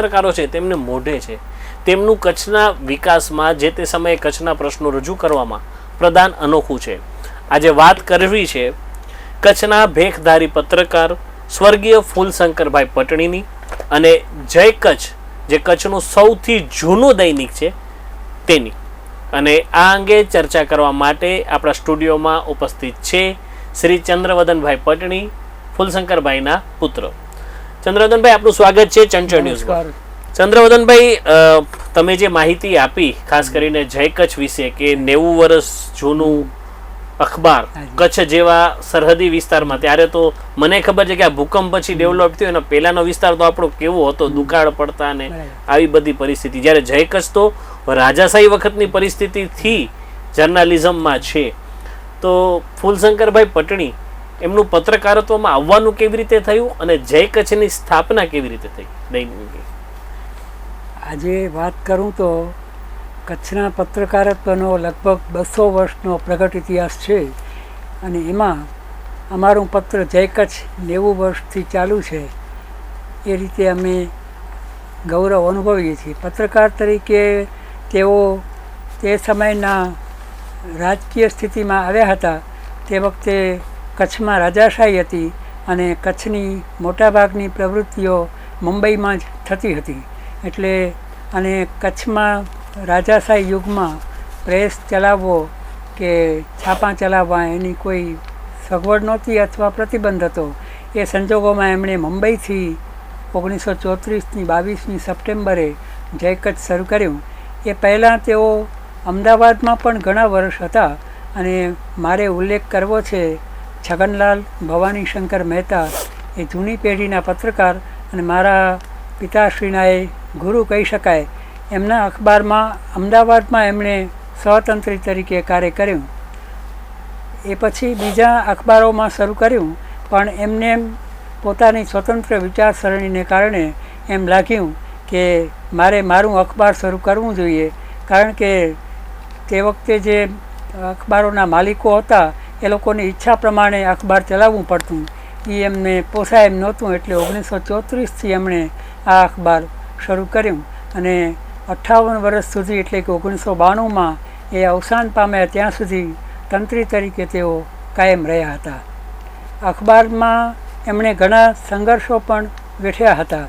પત્રકારો છે તેમને મોઢે છે. તેમનું કચ્છના વિકાસમાં જે તે સમયે કચ્છના પ્રશ્નો રજૂ કરવામાં પ્રદાન અનોખું છે. આજે વાત કરવી છે કચ્છના ભેખધારી પત્રકાર સ્વર્ગીય ફૂલશંકરભાઈ પટણીની અને જય કચ્છ, જે કચ્છનું સૌથી જૂનું દૈનિક છે તેની. અને આ અંગે ચર્ચા કરવા માટે આપણા સ્ટુડિયોમાં ઉપસ્થિત છે શ્રી ચંદ્રવદનભાઈ પટણી, ફૂલશંકરભાઈના પુત્ર. ચંદ્રવદનભાઈ આપનું સ્વાગત છે ચંચળ ન્યૂઝમાં. ચંદ્રવદનભાઈ તમે જે માહિતી આપી ખાસ કરીને જય કચ્છ વિશે કે નેવું વર્ષ જૂનું અખબાર કચ્છ જેવા સરહદી વિસ્તારમાં ત્યારે તો મને ખબર છે કે આ ભૂકંપ પછી ડેવલપ થયો એનો પહેલાનો વિસ્તાર તો આપણો કેવો હતો દુકાળ પડતા ને આવી બધી પરિસ્થિતિ. જ્યારે જય કચ્છ તો રાજાશાહી વખતની પરિસ્થિતિથી જર્નાલિઝમમાં છે. તો ફૂલશંકરભાઈ પટણી એમનું પત્રકારત્વમાં આવવાનું કેવી રીતે થયું અને જય કચ્છની સ્થાપના કેવી રીતે થઈ? દૈનિકની આજે વાત કરું તો કચ્છના પત્રકારત્વનો લગભગ બસો વર્ષનો પ્રગટ ઇતિહાસ છે અને એમાં અમારું પત્ર જય કચ્છ નેવું વર્ષથી ચાલુ છે. એ રીતે અમે ગૌરવ અનુભવીએ છીએ. પત્રકાર તરીકે તેઓ તે સમયના રાજકીય સ્થિતિમાં આવ્યા હતા. તે વખતે કચ્છમાં રાજાશાહી હતી અને કચ્છની મોટાભાગની પ્રવૃત્તિઓ મુંબઈમાં જ થતી હતી. એટલે અને કચ્છમાં રાજાશાહી યુગમાં પ્રેસ ચલાવવો કે છાપાં ચલાવવા એની કોઈ સગવડ નહોતી અથવા પ્રતિબંધ હતો. એ સંજોગોમાં એમણે મુંબઈથી ઓગણીસો ચોત્રીસની બાવીસમી સપ્ટેમ્બરે જય કચ્છ શરૂ કર્યું. એ પહેલાં તેઓ અમદાવાદમાં પણ ઘણા વર્ષ હતા અને મારે ઉલ્લેખ કરવો છે છગનલાલ ભવાની શંકર મહેતા એ જૂની પેઢીના પત્રકાર અને મારા પિતાશ્રીના એ ગુરુ કહી શકાય. એમના અખબારમાં અમદાવાદમાં એમણે સ્વતંત્રી તરીકે કાર્ય કર્યું. એ પછી બીજા અખબારોમાં શરૂ કર્યું, પણ એમને પોતાની સ્વતંત્ર વિચારસરણીને કારણે એમ લાગ્યું કે મારે મારું અખબાર શરૂ કરવું જોઈએ. કારણ કે તે વખતે જે અખબારોના માલિકો હતા એ લોકોની ઈચ્છા પ્રમાણે અખબાર ચલાવવું પડતું. એ એમને પોસાય એમ નહોતું એટલે ઓગણીસો ચોત્રીસથી એમણે આ અખબાર શરૂ કર્યું. અને અઠ્ઠાવન વર્ષ સુધી એટલે કે ઓગણીસો બાણુંમાં એ અવસાન પામ્યા ત્યાં સુધી તંત્રી તરીકે તેઓ કાયમ રહ્યા હતા. અખબારમાં એમણે ઘણા સંઘર્ષો પણ વેઠ્યા હતા.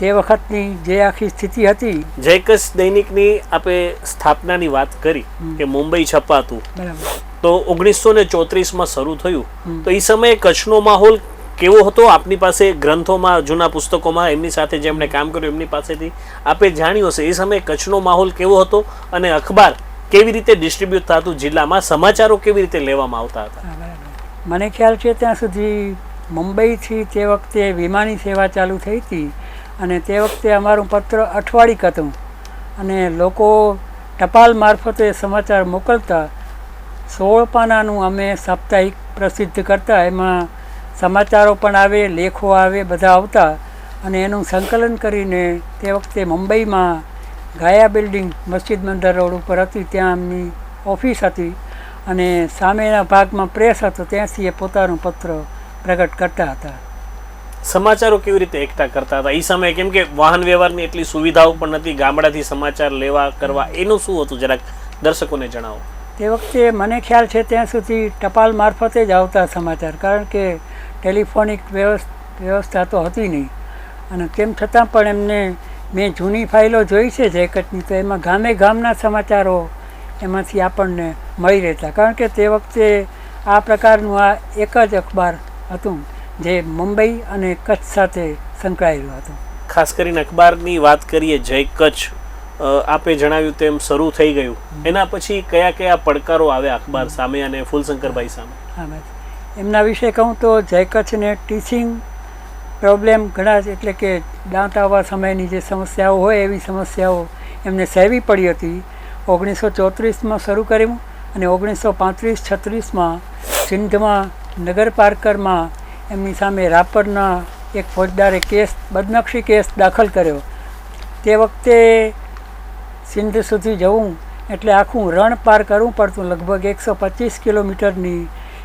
તે વખતની જે આખી સ્થિતિ હતી જયકશ દૈનિકની આપે સ્થાપનાની વાત કરી કે મુંબઈ છપાતું. બરાબર. તો ઓગણીસો ને ચોત્રીસમાં શરૂ થયું. તો એ સમયે કચ્છનો માહોલ કેવો હતો? આપની પાસે ગ્રંથોમાં જૂના પુસ્તકોમાં એમની સાથે જેમણે કામ કર્યું એમની પાસેથી આપે જાણ્યું હશે. એ સમયે કચ્છનો માહોલ કેવો હતો અને અખબાર કેવી રીતે ડિસ્ટ્રીબ્યુટ થતું? જિલ્લામાં સમાચારો કેવી રીતે લેવામાં આવતા હતા? મને ખ્યાલ છે ત્યાં સુધી મુંબઈથી તે વખતે વિમાની સેવા ચાલુ થઈ હતી અને તે વખતે અમારું પત્ર અઠવાડિક હતું અને લોકો ટપાલ મારફતે સમાચાર મોકલતા સોળ પાનાનું અમે સાપ્તાહિક પ્રસિદ્ધ કરતા, એમાં સમાચારો પણ આવે, લેખો આવે, બધા આવતા અને એનું સંકલન કરીને તે વખતે મુંબઈમાં ગાયા બિલ્ડિંગ મસ્જિદ મંદર રોડ ઉપર હતી, ત્યાં એમની ઓફિસ હતી અને સામેના ભાગમાં પ્રેસ હતો, ત્યાંથી એ પોતાનું પત્ર પ્રગટ કરતા હતા. સમાચારો કેવી રીતે એકઠા કરતા હતા? એ સમયે કેમ કે વાહન વ્યવહારની એટલી સુવિધાઓ પણ નથી, ગામડાથી સમાચાર લેવા, કરવા, એનું શું હતું? જરાક દર્શકોને જણાવો. તે વખતે મને ખ્યાલ છે ત્યાં સુધી ટપાલ મારફતે જ આવતા સમાચાર, કારણ કે ટેલિફોનિક વ્યવસ- વ્યવસ્થા તો હતી નહીં. અને તેમ છતાં પણ એમને મેં જૂની ફાઇલો જોઈ છે જેકેટની, તો એમાં ગામે ગામના સમાચારો એમાંથી આપણને મળી રહેતા. કારણ કે તે વખતે આ પ્રકારનું આ એક જ અખબાર હતું જે મુંબઈ અને કચ્છ સાથે સંકળાયેલું હતું. ખાસ કરીને અખબારની વાત કરીએ, જય કચ્છ. આપે જણાવ્યું તેમ શરૂ થઈ ગયું. એના પછી કયા કયા પડકારો આવ્યા અખબાર સામે અને ફૂલશંકરભાઈ સામે? એમના વિશે કહું તો જય કચ્છને ટીચિંગ પ્રોબ્લેમ ઘણા એટલે કે દાંત આવવા સમયની જે સમસ્યાઓ હોય એવી સમસ્યાઓ એમને સહેવી પડી હતી. ઓગણીસો ચોત્રીસમાં શરૂ કર્યું અને ઓગણીસો પાંત્રીસ છત્રીસમાં સિંધમાં નગર પાર્કરમાં એમની સામે રાપરના એક ફોજદારે કેસ બદનક્ષી કેસ દાખલ કર્યો. તે વખતે સિંધ સુધી જવું એટલે આખું રણ પાર કરવું પડતું. લગભગ એકસો પચીસ કિલોમીટરની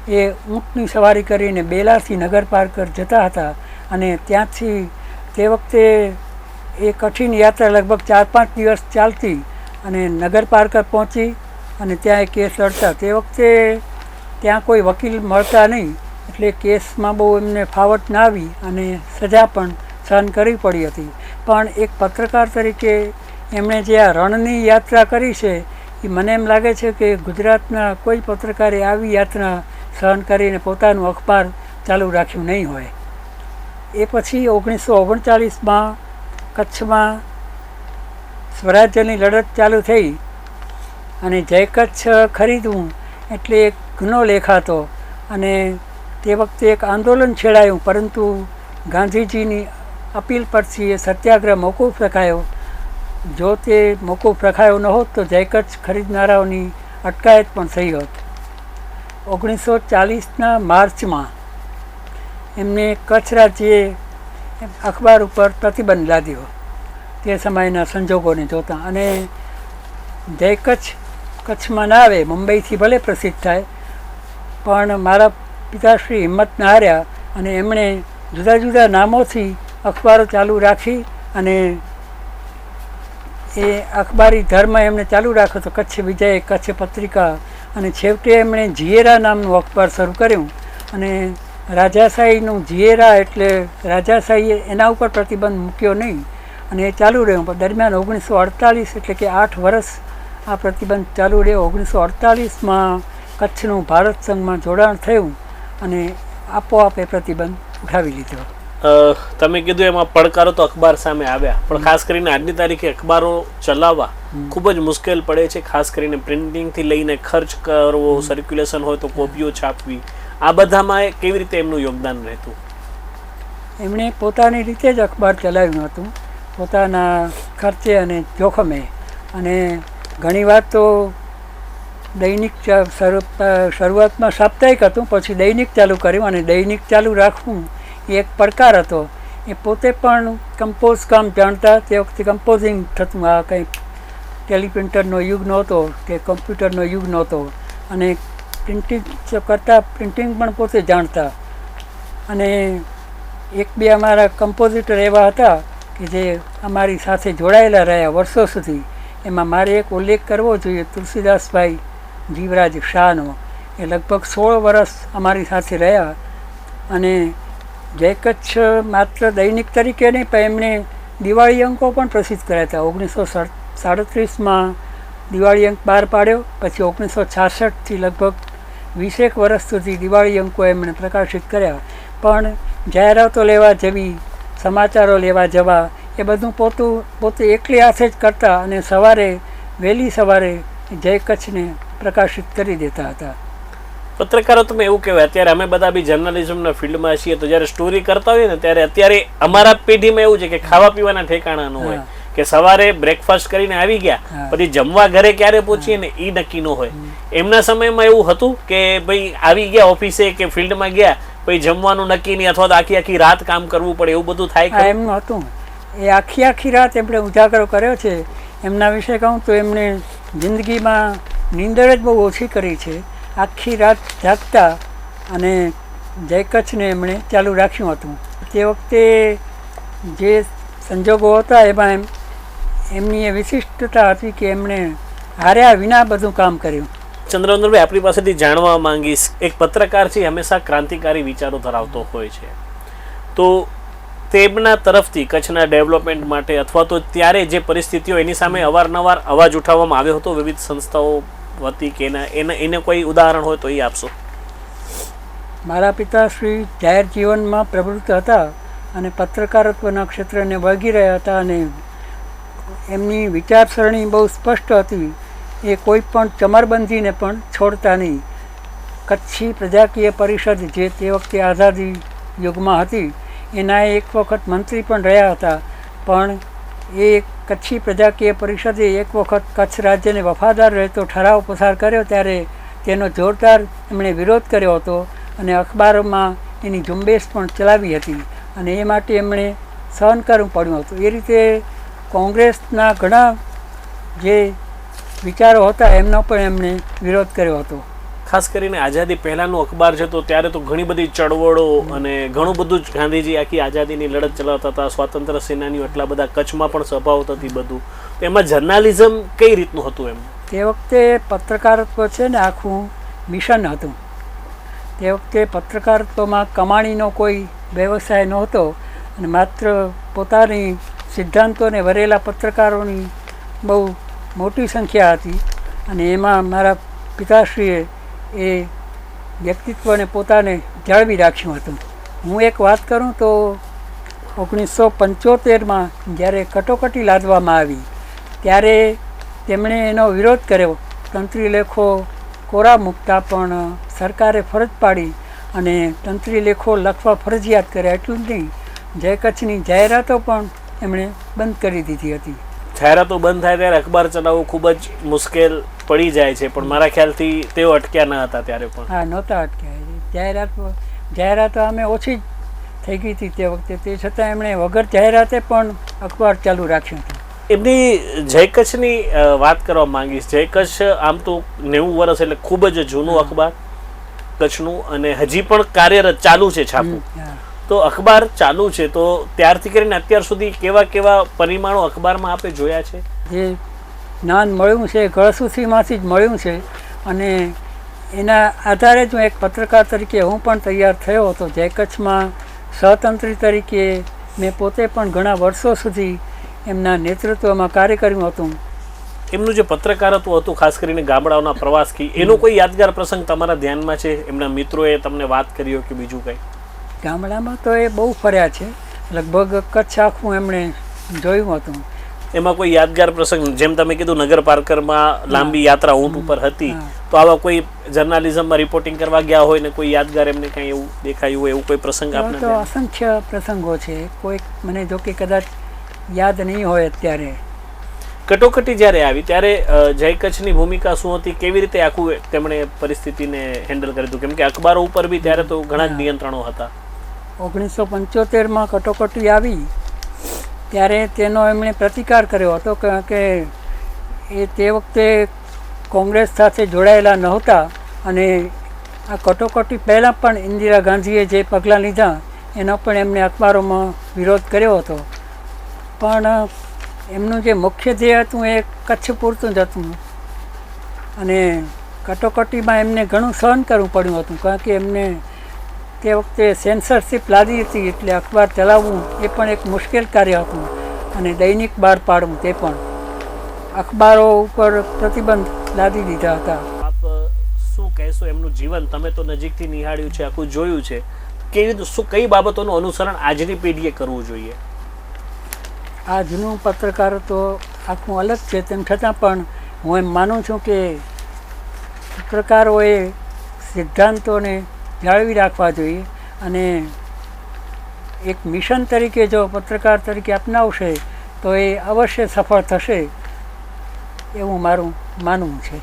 એ ઊંટની સવારી કરીને બેલાથી નગર પાર કર જતા હતા અને ત્યાંથી તે વખતે એ કઠિન યાત્રા લગભગ ચાર પાંચ દિવસ ચાલતી અને નગરપાલિકા પહોંચી અને ત્યાં એ કેસ લડતા તે વખતે ત્યાં કોઈ વકીલ મળતા નહીં એટલે કેસમાં બહુ એમને ફાવટ ના આવી અને સજા પણ સહન કરવી પડી હતી. પણ એક પત્રકાર તરીકે એમણે જે આ રણની યાત્રા કરી છે એ મને એમ લાગે છે કે ગુજરાતના કોઈ પત્રકારે આવી યાત્રા સહન કરીને પોતાનું અખબાર ચાલુ રાખ્યું નહીં હોય. એ પછી ઓગણીસો ઓગણચાલીસમાં કચ્છમાં સ્વરાજ્યની લડત ચાલુ થઈ અને જય કચ્છ ખરીદવું એટલે એક ગુનો લેખાતો અને તે વખતે એક આંદોલન છેડાયું, પરંતુ ગાંધીજીની અપીલ પરથી એ સત્યાગ્રહ મોકૂફ રખાયો. જો તે મોકૂફ રખાયો ન હોત તો જયકચ્છ ખરીદનારાઓની અટકાયત પણ થઈ હોત. ઓગણીસો ચાલીસના માર્ચમાં એમને કચ્છ રાજ્યે અખબાર ઉપર પ્રતિબંધ લાદ્યો. તે સમયના સંજોગોને જોતા અને જય કચ્છ કચ્છમાં ના આવે, મુંબઈથી ભલે પ્રસિદ્ધ થાય, પણ મારા પિતાશ્રી હિંમત ના હાર્યા અને એમણે જુદા જુદા નામોથી અખબારો ચાલુ રાખી અને એ અખબારી ધર્મ એમણે ચાલુ રાખ્યો તો કચ્છ વિજય, કચ્છ પત્રિકા અને છેવટે એમણે જીએરા નામનું અખબાર શરૂ કર્યું અને રાજાશાહીનું જીએરા એટલે રાજાશાહીએ એના ઉપર પ્રતિબંધ મૂક્યો નહીં અને એ ચાલુ રહ્યું. પણ દરમિયાન ઓગણીસો અડતાલીસ એટલે કે આઠ વર્ષ આ પ્રતિબંધ ચાલુ રહ્યો. ઓગણીસો અડતાલીસમાં કચ્છનું ભારત સંઘમાં જોડાણ થયું અને આપોઆપ એ પ્રતિબંધ ઉઠાવી લીધો. તમે કીધું એમાં પડકારો તો અખબાર સામે આવ્યા. પણ ખાસ કરીને આજની તારીખે અખબારો ચલાવવા ખૂબ જ મુશ્કેલ પડે છે. ખાસ કરીને પ્રિન્ટિંગથી લઈને ખર્ચ કરવો સર્ક્યુલેશન હોય તો કોપીઓ છાપવી. આ બધામાં એ કેવી રીતે એમનું યોગદાન રહેતું? એમણે પોતાની રીતે જ અખબાર ચલાવ્યું હતું. પોતાના ખર્ચે અને જોખમે. અને ઘણીવાર તો દૈનિક શરૂઆતમાં સાપ્તાહિક હતું પછી દૈનિક ચાલુ કર્યું અને દૈનિક ચાલુ રાખવું એ એક પડકાર હતો. એ પોતે પણ કમ્પોઝ કામ જાણતા તે વખતે કમ્પોઝિંગ થતું. આ કંઈ ટેલિપ્રિન્ટરનો યુગ નહોતો કે કમ્પ્યુટરનો યુગ નહોતો. અને પ્રિન્ટિંગ કરતાં પ્રિન્ટિંગ પણ પોતે જાણતા. અને એક બે અમારા કમ્પોઝિટર એવા હતા કે જે અમારી સાથે જોડાયેલા રહ્યા વર્ષો સુધી. એમાં મારે એક ઉલ્લેખ કરવો જોઈએ તુલસીદાસભાઈ જીવરાજ શાહનો. એ લગભગ સોળ વર્ષ અમારી સાથે રહ્યા. અને જય કચ્છ માત્ર દૈનિક તરીકે નહીં, પણ એમણે દિવાળી અંકો પણ પ્રસિદ્ધ કર્યા હતા. ઓગણીસો સાડત્રીસમાં દિવાળી અંક બહાર પાડ્યો, પછી ઓગણીસો છાસઠથી લગભગ વીસેક વર્ષ સુધી દિવાળી અંકો એમણે પ્રકાશિત કર્યા. પણ જાહેરાતો લેવા જેવી, સમાચારો લેવા જવા, એ બધું પોતું, પોતે એકલી હાથે જ કરતા અને સવારે, વહેલી સવારે જય કચ્છને પ્રકાશિત કરી દેતા હતા. પત્રકારો તમે એવું કહેવાય અત્યારે અમે બધા બી જર્નલિઝમના ફિલ્ડમાં છીએ તો જ્યારે સ્ટોરી કરતા હોઈએ ને ત્યારે અત્યારે અમારા પેઢીમાં એવું છે કે ખાવા પીવાના ઠેકાણા ન હોય કે સવારે બ્રેકફાસ્ટ કરીને આવી ગયા પછી જમવા ઘરે ક્યારે પહોંચીએ ને એ નક્કી ન હોય. એમના સમયમાં એવું હતું કે ભાઈ આવી ગયા ઓફિસે કે ફિલ્ડમાં ગયા પછી જમવાનું નક્કી નહીં અથવા તો આખી આખી રાત કામ કરવું પડે એવું બધું થાય એમનું હતું. એ આખી આખી રાત એમણે ઉજાગરો કર્યો છે. એમના વિશે કહું તો એમણે જિંદગીમાં નીંદર જ બહુ ઓછી કરી છે. આખી રાત જાગતા અને જય કચ્છને એમણે ચાલુ રાખ્યું હતું. તે વખતે જે સંજોગો હતા એમાં એમ, એમની એ વિશિષ્ટતા હતી કે એમણે હાર્યા વિના બધું કામ કર્યું. ચંદ્રવંદનભાઈ, આપણી પાસેથી જાણવા માંગીશ, એક પત્રકાર છે હંમેશા ક્રાંતિકારી વિચારો ધરાવતો હોય છે. તો તેમના તરફથી કચ્છના ડેવલપમેન્ટ માટે અથવા તો ત્યારે જે પરિસ્થિતિઓ એની સામે અવારનવાર અવાજ ઉઠાવવામાં આવ્યો હતો, વિવિધ સંસ્થાઓ વતી કે એના એને એને કોઈ ઉદાહરણ હોય તો એ આપશો. મારા પિતાશ્રી જાહેર જીવનમાં પ્રવૃત્ત હતા અને પત્રકારત્વના ક્ષેત્રને વળગી રહ્યા હતા અને એમની વિચારસરણી બહુ સ્પષ્ટ હતી. એ કોઈ પણ ચમરબંધીને પણ છોડતા નહીં. કચ્છી પ્રજાકીય પરિષદ જે તે વખતે આઝાદી યુગમાં હતી, એના એક વખત મંત્રી પણ રહ્યા હતા. પણ એ કચ્છી પ્રજાકીય પરિષદે એક વખત કચ્છ રાજ્યને વફાદાર રહેતો ઠરાવ પસાર કર્યો ત્યારે તેનો જોરદાર એમણે વિરોધ કર્યો હતો અને અખબારોમાં એની ઝુંબેશ પણ ચલાવી હતી અને એ માટે એમણે સહન કરવું પડ્યું હતું. એ રીતે કોંગ્રેસના ઘણા જે વિચારો હતા એમનો પણ એમણે વિરોધ કર્યો હતો. ખાસ કરીને આઝાદી પહેલાનું અખબાર છે, તો ત્યારે તો ઘણી બધી ચળવળો અને ઘણું બધું જ ગાંધીજી આખી આઝાદીની લડત ચલાવતા હતા, સ્વાતંત્ર્ય સેનાનીઓ એટલા બધા કચ્છમાં પણ સભાઓ થતી બધું. તો એમાં જર્નાલિઝમ કઈ રીતનું હતું એમ? તે વખતે પત્રકારત્વ છે ને આખું મિશન હતું. તે વખતે પત્રકારત્વમાં કમાણીનો કોઈ વ્યવસાય નહોતો અને માત્ર પોતાની સિદ્ધાંતોને વરેલા પત્રકારોની બહુ મોટી સંખ્યા હતી. અને એમાં મારા પિતાશ્રીએ એ વ્યક્તિત્વને પોતાને જાળવી રાખ્યું હતું. હું એક વાત કરું તો ઓગણીસો પંચોતેરમાં જ્યારે કટોકટી લાદવામાં આવી, ત્યારે તેમણે એનો વિરોધ કર્યો. તંત્રી લેખો કોરા મૂકતા પણ સરકારે ફરજ પાડી અને તંત્રી લેખો લખવા ફરજિયાત કર્યા. એટલું જ નહીં જય કચ્છની જાહેરાતો પણ એમણે બંધ કરી દીધી હતી. જાહેરાતો બંધ થાય ત્યારે અખબાર ચલાવવું ખૂબ જ મુશ્કેલ પડી જાય છે. પણ મારા ખ્યાલથી તેઓ અટક્યા ન હતા ત્યારે પણ. હા નહોતા અટક્યા. જાહેરાતો જાહેરાતો અમે ઓછી જ થઈ ગઈ હતી તે વખતે. તે છતાં એમણે વગર જાહેરાતે પણ અખબાર ચાલુ રાખ્યું હતું. એમની જય કચ્છની વાત કરવા માંગીશ. જય કચ્છ આમ તો નેવું વર્ષ એટલે ખૂબ જ જૂનું અખબાર કચ્છનું અને હજી પણ કાર્યરત ચાલુ છે છાપું. તો અખબાર ચાલુ છે તો ત્યારથી કરીને અત્યાર સુધી કેવા કેવા પરિમાણો અખબારમાં આપે જોયા છે? જે જ્ઞાન મળ્યું છે ગળસુથીમાંથી જ મળ્યું છે અને એના આધારે જ હું એક પત્રકાર તરીકે હું પણ તૈયાર થયો હતો. જે કચ્છમાં સ્વતંત્રી તરીકે મેં પોતે પણ ઘણા વર્ષો સુધી એમના નેતૃત્વમાં કાર્ય કર્યું હતું. એમનું જે પત્રકારત્વ હતું ખાસ કરીને ગામડાઓના પ્રવાસથી એનો કોઈ યાદગાર પ્રસંગ તમારા ધ્યાનમાં છે? એમના મિત્રોએ તમને વાત કરી હોય કે બીજું કંઈ? ગામડામાં તો એ બહુ ફર્યા છે. લગભગ કચ્છ આખું એમણે જોયું હતું. એમાં કોઈ યાદગાર પ્રસંગ જેમ તમે કીધું નગર પાર્કરમાં લાંબી યાત્રા ઊંટ ઉપર હતી તો આવા કોઈ જર્નાલિઝમમાં રિપોર્ટિંગ કરવા ગયા હોય ને કોઈ યાદગાર એમને કંઈ એવું દેખાયું હોય એવું કોઈ પ્રસંગ આપને તો અસંખ્ય પ્રસંગો છે. કોઈક મને જો કે કદાચ યાદ નહીં હોય અત્યારે. કટોકટી જ્યારે આવી ત્યારે જય કચ્છની ભૂમિકા શું હતી? કેવી રીતે આખું તેમણે પરિસ્થિતિને હેન્ડલ કરી હતું? કેમ કે અખબારો ઉપર બી ત્યારે તો ઘણા જ નિયંત્રણો હતા. ઓગણીસો પંચોતેરમાં કટોકટી આવી, ત્યારે તેનો એમણે પ્રતિકાર કર્યો હતો કારણ કે એ તે વખતે કોંગ્રેસ સાથે જોડાયેલા નહોતા અને આ કટોકટી પહેલાં પણ ઇન્દિરા ગાંધીએ જે પગલાં લીધા, એનો પણ એમણે અખબારોમાં વિરોધ કર્યો હતો. પણ, એમનું જે મુખ્ય ધ્યેય હતું એ કચ્છ પૂરતું જ હતું. અને કટોકટીમાં એમને ઘણું સહન કરવું પડ્યું હતું, કારણ કે એમને તે વખતે સેન્સરશિપ લાદી હતી એટલે અખબાર ચલાવવું એ પણ એક મુશ્કેલ કાર્ય હતું અને દૈનિક બહાર પાડવું તે પણ. અખબારો ઉપર પ્રતિબંધ લાદી દીધા હતા. આપ શું કહેશો એમનું જીવન? તમે તો નજીકથી નિહાળ્યું છે આખું જોયું છે. કેવી રીતે શું કઈ બાબતોનું અનુસરણ આજની પેઢીએ કરવું જોઈએ? આ જૂનું પત્રકાર તો આખું અલગ છે તેમ છતાં પણ હું એમ માનું છું કે પત્રકારોએ સિદ્ધાંતોને જાળવી રાખવા જોઈએ અને એક મિશન તરીકે જો પત્રકાર તરીકે અપનાવશે, તો એ અવશ્ય સફળ થશે એવું મારું માનવું છે.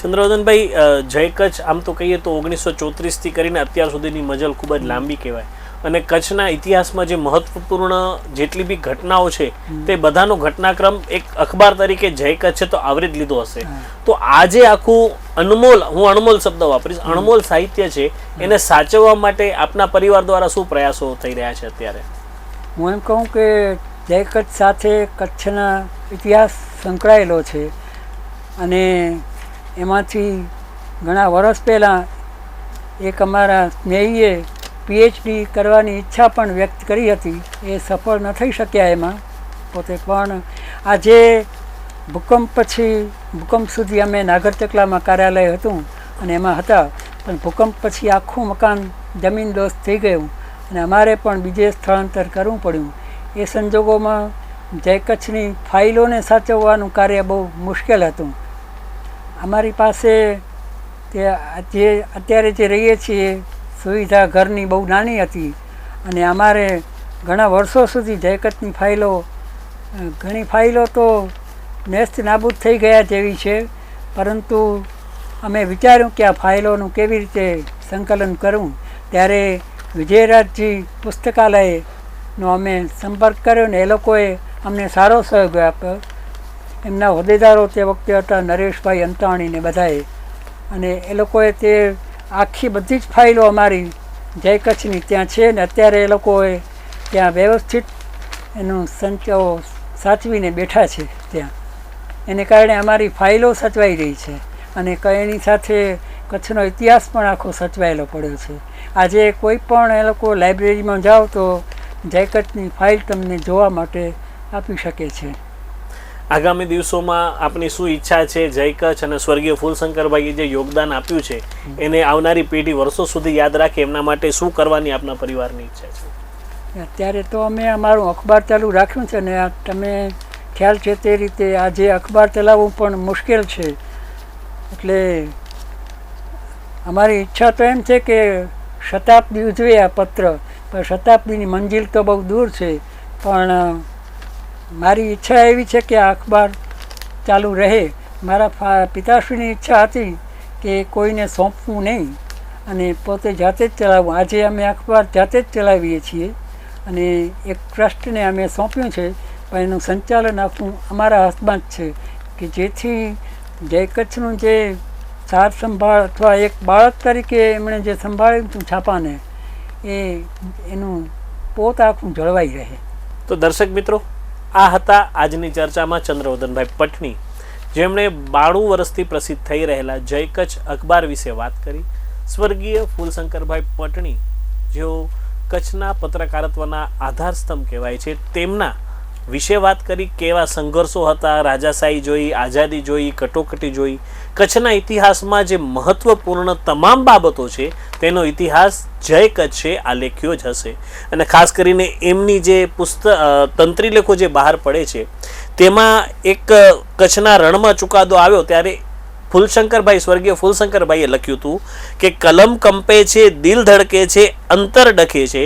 ચંદ્રવર્ધનભાઈ જય કચ્છ આમ તો કહીએ તો ઓગણીસો ચોત્રીસથી કરીને અત્યાર સુધીની મજલ ખૂબ જ લાંબી કહેવાય. અને કચ્છના ઇતિહાસમાં જે મહત્વપૂર્ણ જેટલી બી ઘટનાઓ છે તે બધાનો ઘટનાક્રમ એક અખબાર તરીકે જય કચ્છે તો આવરી જ લીધો હશે. તો આજે આખું અનમોલ હું અણમોલ શબ્દ વાપરીશ અણમોલ સાહિત્ય છે એને સાચવવા માટે આપના પરિવાર દ્વારા શું પ્રયાસો થઈ રહ્યા છે અત્યારે? હું એમ કહું કે જય કચ્છ સાથે કચ્છના ઇતિહાસ સંકળાયેલો છે અને એમાંથી ઘણા વર્ષ પહેલાં એક અમારા સ્નેહીએ પીએચડી કરવાની ઈચ્છા પણ વ્યક્ત કરી હતી. એ સફળ ન થઈ શક્યા એમાં. પોતે પણ આજે ભૂકંપ પછી, ભૂકંપ સુધી અમે નાગરચકલામાં કાર્યાલય હતું અને એમાં હતા. પણ ભૂકંપ પછી આખું મકાન જમીન દોસ્ત થઈ ગયું અને અમારે પણ બીજે સ્થળાંતર કરવું પડ્યું. એ સંજોગોમાં જય કચ્છની ફાઇલોને સાચવવાનું કાર્ય બહુ મુશ્કેલ હતું. અમારી પાસે તે જે, અત્યારે જે રહીએ છીએ સુવિધા ઘરની બહુ નાની હતી અને અમારે ઘણા વર્ષો સુધી જયકતની ફાઇલો ઘણી ફાઇલો તો નેસ્ત નાબૂદ થઈ ગયા જેવી છે, પરંતુ અમે વિચાર્યું કે આ ફાઇલોનું કેવી રીતે સંકલન કરવું ત્યારે વિજયરાજજી પુસ્તકાલયનો અમે સંપર્ક કર્યો ને એ લોકોએ અમને સારો સહયોગ આપ્યો. એમના હોદ્દેદારો તે વખતે હતા નરેશભાઈ અંતાણી ને બધાએ. અને એ લોકોએ તે આખી બધી જ ફાઇલો અમારી જય કચ્છની ત્યાં છે ને અત્યારે એ લોકોએ ત્યાં વ્યવસ્થિત એનું સંચો સાચવીને બેઠા છે ત્યાં. એને કારણે અમારી ફાઇલો સચવાઈ રહી છે અને એની સાથે કચ્છનો ઇતિહાસ પણ આખો સચવાયેલો પડ્યો છે. આજે કોઈ પણ એ લોકો લાઇબ્રેરીમાં જાઓ તો જય કચ્છની ફાઇલ તમને જોવા માટે આપી શકે છે. આગામી દિવસોમાં આપની શું ઈચ્છા છે, જય કચ્છ અને સ્વર્ગીય ફૂલશંકરભાઈએ જે યોગદાન આપ્યું છે, એને આવનારી પેઢી વર્ષો સુધી યાદ રાખે, એમના માટે શું કરવાની આપના પરિવારની ઈચ્છા છે? અત્યારે તો અમે અમારું અખબાર ચાલુ રાખ્યું છે ને તમે ખ્યાલ છે તે રીતે આજે અખબાર ચલાવવું પણ મુશ્કેલ છે. એટલે અમારી ઈચ્છા તો એમ છે કે શતાબ્દી ઉજવે આ પત્ર, પણ શતાબ્દીની મંજિલ તો બહુ દૂર છે. પણ મારી ઈચ્છા એવી છે કે આ અખબાર ચાલુ રહે. મારા પિતાશ્રીની ઈચ્છા હતી કે કોઈને સોંપવું નહીં. અને પોતે જાતે જ ચલાવવું આજે અમે અખબાર જાતે જ ચલાવીએ છીએ અને એક ટ્રસ્ટને અમે સોંપ્યું છે. પણ એનું સંચાલન આખું અમારા હાથમાં જ છે કે જેથી જય કચ્છનું જે સાર સંભાળ અથવા એક બાળક તરીકે એમણે જે સંભાળ્યું હતું છાપાને, એ, એનું પોત આખું જળવાઈ રહે. તો દર્શક મિત્રો આ હતા આજની ચર્ચામાં ચંદ્રવદનભાઈ પટણી. જેમણે બાણું વર્ષથી પ્રસિદ્ધ થઈ રહેલા જય કચ્છ અખબાર વિશે વાત કરી. સ્વર્ગીય ફૂલશંકરભાઈ પટણી, જેઓ કચ્છના પત્રકારત્વના આધારસ્તંભ કહેવાય છે, તેમના વિશે વાત કરી, કેવા સંઘર્ષો હતા, રાજાશાહી જોઈ, આઝાદી જોઈ, કટોકટી જોઈ. કચ્છના ઇતિહાસમાં જે મહત્વપૂર્ણ તમામ બાબતો છે, તેનો ઇતિહાસ જય કચ્છે આલેખ્યો જ હશે. અને ખાસ કરીને એમની જે પુસ્તક તંત્રી લેખો જે બહાર પડે છે, તેમાં એક કચ્છના રણમાં ચુકાદો આવ્યો ત્યારે ફૂલશંકરભાઈ, સ્વર્ગીય ફૂલશંકરભાઈએ લખ્યું હતું કે, કલમ કંપે છે, દિલ ધડકે છે, અંતર ડખે છે.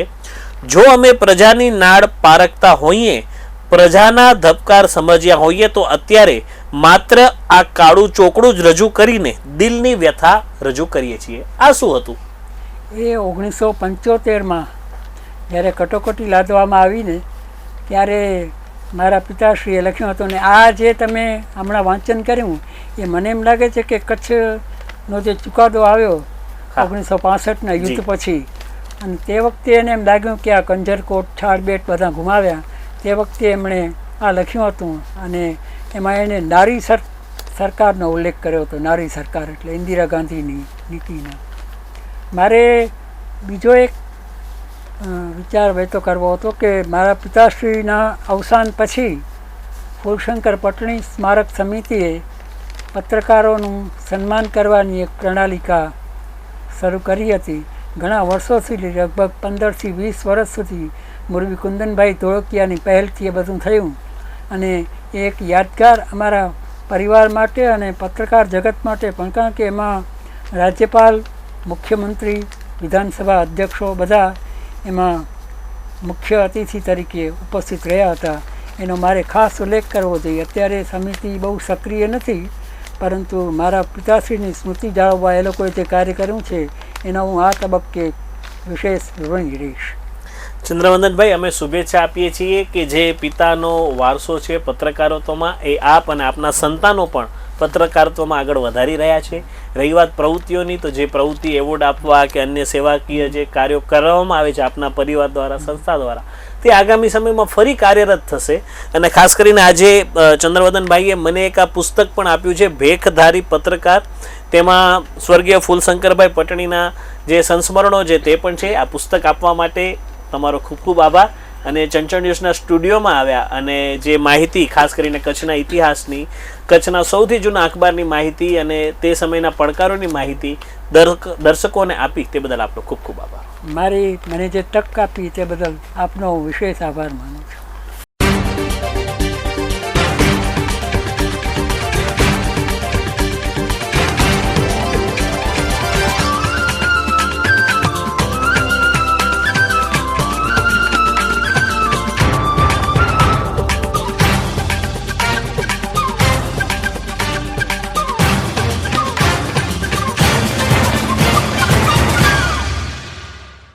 જો અમે પ્રજાની નાડ પારખતા હોઈએ પ્રજાના ધબકાર સમજ્યા હોઈએ તો અત્યારે માત્ર આ કાળું ચોકડું જ રજૂ કરીને દિલની વ્યથા રજૂ કરીએ છીએ. આ શું હતું? એ ઓગણીસો પંચોતેરમાં જ્યારે કટોકટી લાદવામાં આવીને ત્યારે મારા પિતાશ્રીએ લખ્યું હતું ને આ જે તમે હમણાં વાંચન કર્યું એ મને એમ લાગે છે કે કચ્છનો જે ચુકાદો આવ્યો. ઓગણીસો પાસઠના યુદ્ધ પછી અને તે વખતે એને એમ લાગ્યું કે આ કંજરકોટ છાડબેટ બધા ગુમાવ્યા તે વખતે એમણે આ લખ્યું હતું અને એમાં એણે નારી સર, સરકારનો ઉલ્લેખ કર્યો હતો, નારી સરકાર એટલે ઇન્દિરા ગાંધીની નીતિનો. મારે બીજો એક વિચાર વહેતો કરવો હતો કે મારા પિતાશ્રીના અવસાન પછી ફૂલશંકર પટણી સ્મારક સમિતિએ પત્રકારોનું સન્માન કરવાની એક પ્રણાલિકા શરૂ કરી હતી. ઘણા વર્ષો સુધી લગભગ પંદરથી વીસ વર્ષ સુધી મુરબી કુંદનભાઈ ધોળકિયાની પહેલથી એ બધું થયું. અને એ એક યાદગાર અમારા પરિવાર માટે અને પત્રકાર જગત માટે પણ, કારણ કે એમાં રાજ્યપાલ, મુખ્યમંત્રી, વિધાનસભા અધ્યક્ષો બધા એમાં મુખ્ય અતિથિ તરીકે ઉપસ્થિત રહ્યા હતા. એનો મારે ખાસ ઉલ્લેખ કરવો જોઈએ. અત્યારે સમિતિ બહુ સક્રિય નથી, પરંતુ મારા પિતાશ્રીની સ્મૃતિ જાળવવા એ લોકોએ જે કાર્ય કર્યું છે, એનો હું આ તબક્કે વિશેષ ઋણી રહીશ. ચંદ્રવંદનભાઈ, અમે શુભેચ્છા આપીએ છીએ કે જે પિતાનો વારસો છે પત્રકારત્વમાં, એ આપ અને આપના સંતાનો પણ પત્રકારત્વમાં આગળ વધારી રહ્યા છે. રહી વાત પ્રવૃત્તિઓની, તો જે પ્રવૃત્તિ એવોર્ડ આપવા કે અન્ય સેવાકીય જે કાર્યો કરવામાં આવે છે આપના પરિવાર દ્વારા, સંસ્થા દ્વારા, તે આગામી સમયમાં ફરી કાર્યરત થશે. અને ખાસ કરીને આજે ચંદ્રવદનભાઈએ મને એક આ પુસ્તક પણ આપ્યું છે, ભેખધારી પત્રકાર. તેમાં સ્વર્ગીય ફૂલશંકરભાઈ પટણીના જે સંસ્મરણો છે તે પણ છે. આ પુસ્તક આપવા માટે તમારો ખૂબ ખૂબ આભાર. અને ચંચળ ન્યૂઝના સ્ટુડિયોમાં આવ્યા અને જે માહિતી, ખાસ કરીને કચ્છના ઇતિહાસની, કચ્છના સૌથી જૂના અખબારની માહિતી અને તે સમયના પડકારોની માહિતી દર્શક, દર્શકોને આપી તે બદલ આપનો ખૂબ ખૂબ આભાર. મારી, મને જે તક આપી તે બદલ આપનો વિશેષ આભાર માનું છું.